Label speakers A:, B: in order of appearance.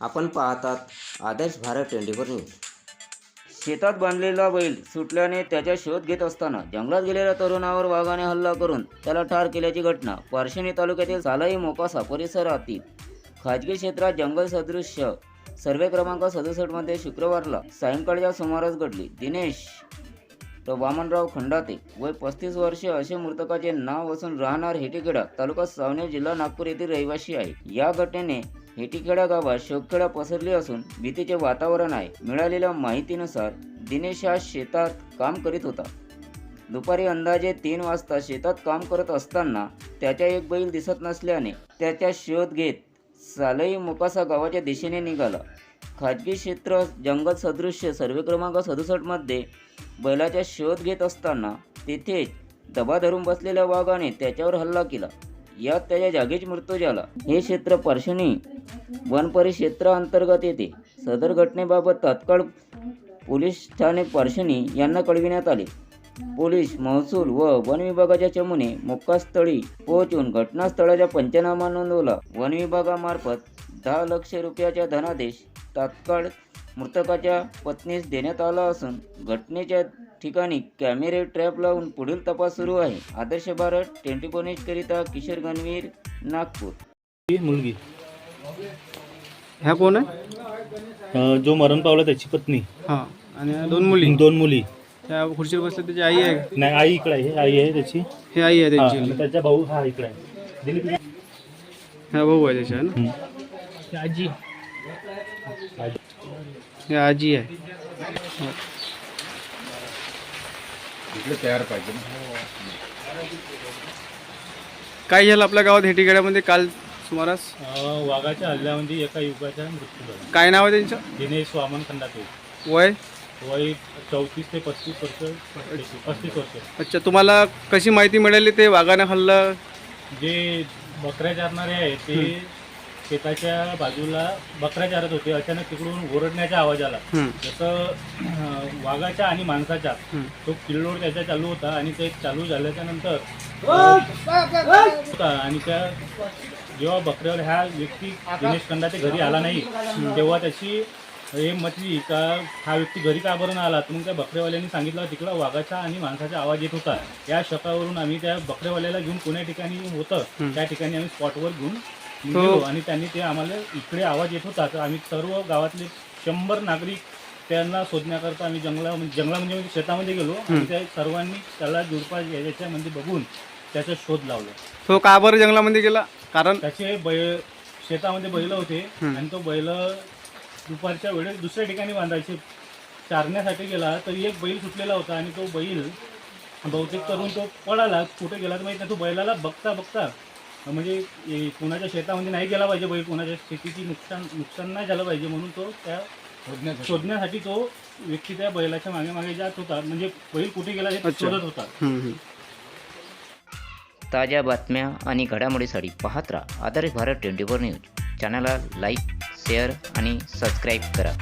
A: आपण पाहतात Adarsh Bharat twenty four news.
B: शेतात बांधलेला बैल सुटल्याने त्याचा शोध घेत असताना जंगलात गेलेल्या तरुणावर वाघाने हल्ला करून त्याला ठार केल्याची घटना पारशिणी तालुक्यातील सालाई मोकासा परिसरातील खाजगी क्षेत्रात जंगल सदृश्य सर्वे क्रमांक सदुसष्टमध्ये शुक्रवारला सायंकाळच्या सुमारास घडली. दिनेश तो वामनराव खंडाते वय पस्तीस वर्षे असे मृतकाचे नाव असून राहणार हेटीखेडा तालुका सावनेर जिल्हा नागपूर येथील रहिवासी आहे. या घटनेने हेटीखेडा गावात शोकखेडा पसरली असून भीतीचे वातावरण आहे. मिळालेल्या माहितीनुसार दिनेश हा शेतात काम करीत होता. दुपारी अंदाजे तीन वाजता शेतात काम करत असताना त्याच्या एक बैल दिसत नसल्याने त्याचा शोध घेत सालई मुकासा गावाच्या दिशेने निघाला. खाजगी क्षेत्र जंगल सदृश्य सर्वे क्रमांक सदुसष्टमध्ये बैलाचा शोध घेत असताना तेथेच दबा धरून बसलेल्या वाघाने त्याच्यावर हल्ला केला. यात त्याच्या जागीच मृत्यू झाला. हे क्षेत्र पर्शनी वन परिक्षेत्राअंतर्गत येते. सदर घटनेबाबत तात्काळ पोलीस ठाणे पर्शनी यांना कळविण्यात आले. पोलीस महसूल व वन विभागाच्या चमूने मुक्कास्थळी पोहोचून घटनास्थळाचा पंचनामा नोंदवला. वन विभागामार्फत दहा लक्ष रुपयाचा धनादेश तात्काळ मृतकाच्या पत्नीस देण्यात आला असून घटनेच्या ठिकाणी कॅमेरे ट्रॅप लावून पुढील तपास सुरू आहे. आदर्श भारत ट्वेंटी फोर करिता किशोर गणवीर नागपूर.
C: ही मुलगी.
D: ह्या कोण आहे?
C: जो मरण पावला त्याची पत्नी.
D: हा आणि दोन मुली.
C: दोन मुली.
D: त्या खुर्चीवर बसल्या त्याची आई आहे.
C: नाही आई इकडे आहे. आई आहे त्याची.
D: हे आई आहे
C: हा,
D: त्यांची.
C: आणि त्याचा भाऊ हा इकडे आहे. दिलीप
D: ह्या भाऊ आहे त्याच्या है ना.
C: आजी.
D: हे आजी आहे. हो. काय झालं आपल्या गावात हेटीखेड्यामध्ये काल सुमारास?
C: अं, वाघाच्या हल्ल्यामध्ये एका युवकाचा मृत्यू झाला.
D: काय नाव आहे त्यांचं?
C: दिनेश वामन खंडाते.
D: वय?
C: वय चौतीस ते पस्तीस वर्ष पस्तीस वर्ष.
D: अच्छा तुम्हाला कशी माहिती मिळाली ते वाघाने हल्ला?
C: जे बकऱ्या चारणारे आहेत ते शेताच्या बाजूला बकऱ्या चारत होते. अचानक तिकडून ओरडण्याचा आवाज आला. जसं वाघाच्या आणि माणसाच्या. तो किल्लोड त्याचा चालू होता आणि ते चालू झाल्याच्यानंतर होता आणि त्या जेव्हा बकऱ्यावर ह्या व्यक्ती दिनेश खंडाचे घरी आला नाही तेव्हा त्याची हे म्हटली का हा व्यक्ती घरी का बरं आला? तर मग त्या बकऱ्यावाल्यांनी सांगितलं तिकडं वाघाचा आणि माणसाचा आवाज येत होता. या शकावरून आम्ही त्या बकऱ्यावाल्याला घेऊन कोण्या ठिकाणी होतं. त्या ठिकाणी आम्ही स्पॉटवर घेऊन आणि त्यांनी ते आम्हाला इकडे आवाज येत होता. तर आम्ही सर्व गावातले शंभर नागरिक त्यांना शोधण्याकरता आम्ही जंगला जंगला म्हणजे शेतामध्ये गेलो आणि त्या सर्वांनी त्याला जुडपा याच्यामध्ये बघून त्याचा शोध लावला.
D: तो का बरं जंगलामध्ये गेला? कारण
C: त्याचे बैल शेतामध्ये बैल होते आणि तो बैल दुपारच्या वेळेस दुसऱ्या ठिकाणी बांधायचे. चारण्यासाठी गेला तर एक बैल सुटलेला होता आणि तो बैल बहुतेक करून तो पळाला. कुठे गेला तर माहिती तो बैलाला बघता बघता म्हणजे कोणाच्या शेतामध्ये नाही गेला पाहिजे बैल कोणाच्या शेतीची नुकसान नुकसान नाही झालं पाहिजे म्हणून तो त्या शोधण्यासाठी. तो व्यक्ती त्या बैलाच्या मागे मागे जात होता. म्हणजे बैल कुठे गेला हे शोधत होता.
B: ताज्या बातम्या आणि घडामोडीसाठी पाहत राहा Adarsh Bharat twenty four news. चॅनलला लाईक शेअर आणि सबस्क्राईब करा.